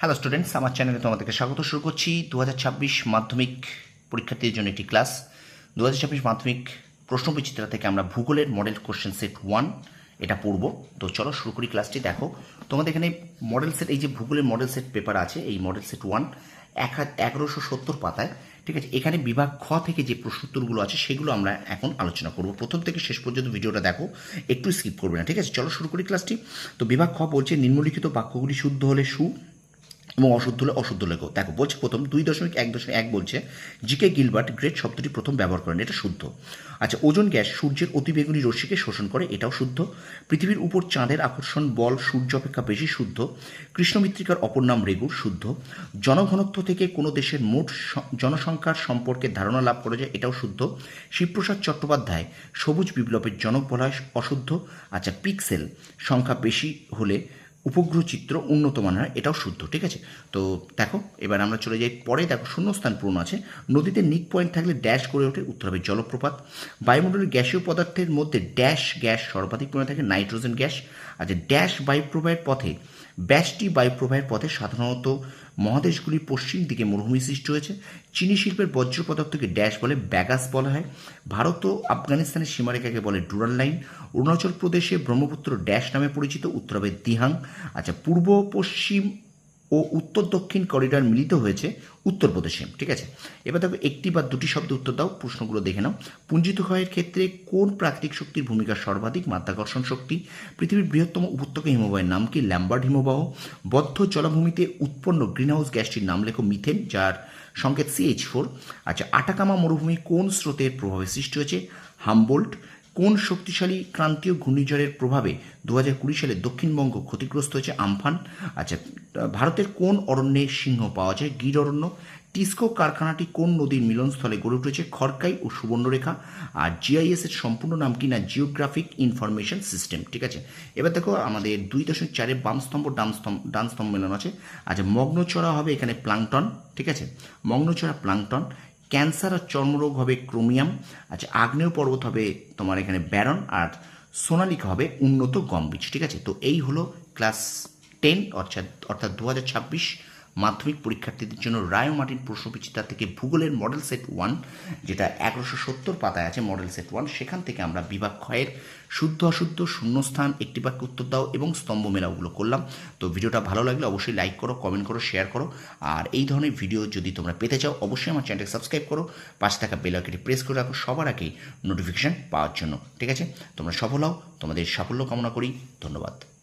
Hello students আমার চ্যানেলে তোমাদেরকে স্বাগত। শুরু করছি দু হাজার ছাব্বিশ মাধ্যমিক পরীক্ষার্থীদের জন্য একটি ক্লাস দু হাজার ছাব্বিশ মাধ্যমিক প্রশ্নবিচিত্রা থেকে আমরা ভূগোলের মডেল কোশ্চেন সেট ওয়ান এটা পড়ব। তো চলো শুরু করি ক্লাসটি দেখো। তোমাদের এখানে মডেল সেট এই যে ভূগোলের মডেল সেট পেপার আছে, এই মডেল সেট ওয়ান এক এগারোশো সত্তর পাতায়, ঠিক আছে? এখানে বিভাগ খ থেকে যে প্রশ্নোত্তরগুলো আছে, সেগুলো আমরা এখন আলোচনা করব। প্রথম থেকে শেষ পর্যন্ত ভিডিওটা দেখো, একটু স্কিপ করবে না, ঠিক আছে? চলো শুরু করি ক্লাসটি তো বিভাগ খ বলছে, নিম্নলিখিত বাক্যগুলি শুদ্ধ হলে সু এবং অশুদ্ধ হলে অশুদ্ধ লেখো। দেখো, বলছে প্রথম দুই দশমিক এক দশমিক এক বলছে জিকে গিলবার্ট গ্রেট শব্দটি প্রথম ব্যবহার করেন, এটা শুদ্ধ। আচ্ছা ওজন গ্যাস সূর্যের অতিবেগুনি রশ্মিকে শোষণ করে, এটাও শুদ্ধ। পৃথিবীর উপর চাঁদের আকর্ষণ, বল, সূর্য অপেক্ষা বেশি শুদ্ধ। কৃষ্ণমিত্রিকার অপর নাম রেগুর শুদ্ধ। জনঘনত্ব থেকে কোনো দেশের মোট জনসংখ্যার সম্পর্কে ধারণা লাভ করা যায়, এটাও শুদ্ধ। শিবপ্রসাদ চট্টোপাধ্যায়, সবুজ বিপ্লবের জনক বলা অশুদ্ধ। আচ্ছা পিক্সেল, সংখ্যা বেশি হলে উপগ্রহ চিত্র উন্নত মানের এটাও শুদ্ধ, ঠিক আছে? তো দেখো, এবার আমরা চলে যাই, পরে দেখো শূন্যস্থান পূর্ণ আছে। নদীতে নিক পয়েন্ট থাকলে ড্যাশ করে ওঠে, উত্তর হবে জলপ্রপাত। বায়ুমণ্ডলের গ্যাসীয় পদার্থের মধ্যে ড্যাশ গ্যাস সর্বাধিক পরিমাণে থাকে, নাইট্রোজেন গ্যাস। আচ্ছা ড্যাশ বায়ুপ্রবাহের পথে ব্যাসটি বায়ুপ্রবাহের পথে সাধারণত মহাদেশগুলির পশ্চিম দিকে মরুভূমি সৃষ্টি হয়েছে। চিনি শিল্পের বজ্র পদার্থকে ড্যাশ বলে ব্যাগাস বলা হয়। ভারত ও আফগানিস্তানের সীমারেখাকে বলে ডুরাল লাইন। অরুণাচল প্রদেশে ব্রহ্মপুত্র ড্যাশ নামে পরিচিত উত্তরবে দিহাং। আচ্ছা পূর্ব পশ্চিম ও উত্তর দক্ষিণ করিডর মিলিত হয়েছে উত্তরপ্রদেশে ঠিক আছে? এবার দেখো, একটি বা দুটি শব্দ উত্তর দাও, প্রশ্নগুলো দেখে নাও। পুঞ্জিত ক্ষয়ের ক্ষেত্রে কোন প্রাকৃতিক শক্তির ভূমিকা সর্বাধিক? মাধ্যাকর্ষণ শক্তি। পৃথিবীর বৃহত্তম উপত্যকা হিমবাহের নাম কি? ল্যাম্বার্ড হিমবাহ। বদ্ধ জলাভূমিতে উৎপন্ন গ্রিনহাউস গ্যাসটির নাম লেখো মিথেন, যার সংকেত সিএইচ ফোর আচ্ছা আটাকামা মরুভূমি কোন স্রোতের প্রভাবে সৃষ্টি হয়েছে? হামবোল্ট কোন শক্তিশালী ক্রান্তীয় ঘূর্ণিঝড়ের প্রভাবে দু কুড়ি সালে দক্ষিণবঙ্গ ক্ষতিগ্রস্ত হয়েছে আমফান? আচ্ছা ভারতের কোন অরণ্যে সিংহ পাওয়া যায়? গির অরণ্য, টিস্কো কারখানাটি কোন নদীর মিলনস্থলে গড়ে উঠেছে? খড়কাই ও সুবর্ণরেখা, আর জিআইএস এর সম্পূর্ণ নাম কি না? জিওগ্রাফিক ইনফরমেশন সিস্টেম ঠিক আছে? এবার দেখো, আমাদের দুই দশমিক চারে বাম স্তম্ভ, ডান স্তম্ভ ডান স্তম্ভ আছে। আচ্ছা মগ্নচড়া হবে এখানে প্লাংটন, ঠিক আছে? মগ্নচড়া প্লাংটন ক্যান্সার আর চর্মরোগ হবে ক্রোমিয়াম আচ্ছা আগ্নেয় পর্বত হবে তোমার এখানে ব্যারন, আর সোনালিকা হবে উন্নত গম্বিজ বীজ ঠিক আছে? তো এই হলো ক্লাস টেন অর্থাৎ অর্থাৎ দু হাজার ছাব্বিশ মাধ্যমিক পরীক্ষার্থীদের জন্য রায় মার্টিন প্রশ্নবিচিতা থেকে ভূগোলের মডেল সেট ওয়ান, যেটা এগারোশো সত্তর পাতায় আছে, মডেল সেট ওয়ান। সেখান থেকে আমরা বিভাগ ক্ষয়ের শুদ্ধ অশুদ্ধ শূন্যস্থান, একটি বাক্য উত্তর দাও এবং স্তম্ভ মেলাগুলো করলাম। তো ভিডিওটা ভালো লাগলে অবশ্যই লাইক করো কমেন্ট করো শেয়ার করো। আর এই ধরনের ভিডিও যদি তোমরা পেতে চাও, অবশ্যই আমার চ্যানেলকে সাবস্ক্রাইব করো। পাশে থাকা বেল প্রেস করে রাখো সবার আগেই নোটিফিকেশন পাওয়ার জন্য। ঠিক আছে? তোমরা সফল হও, তোমাদের সাফল্য কামনা করি। ধন্যবাদ।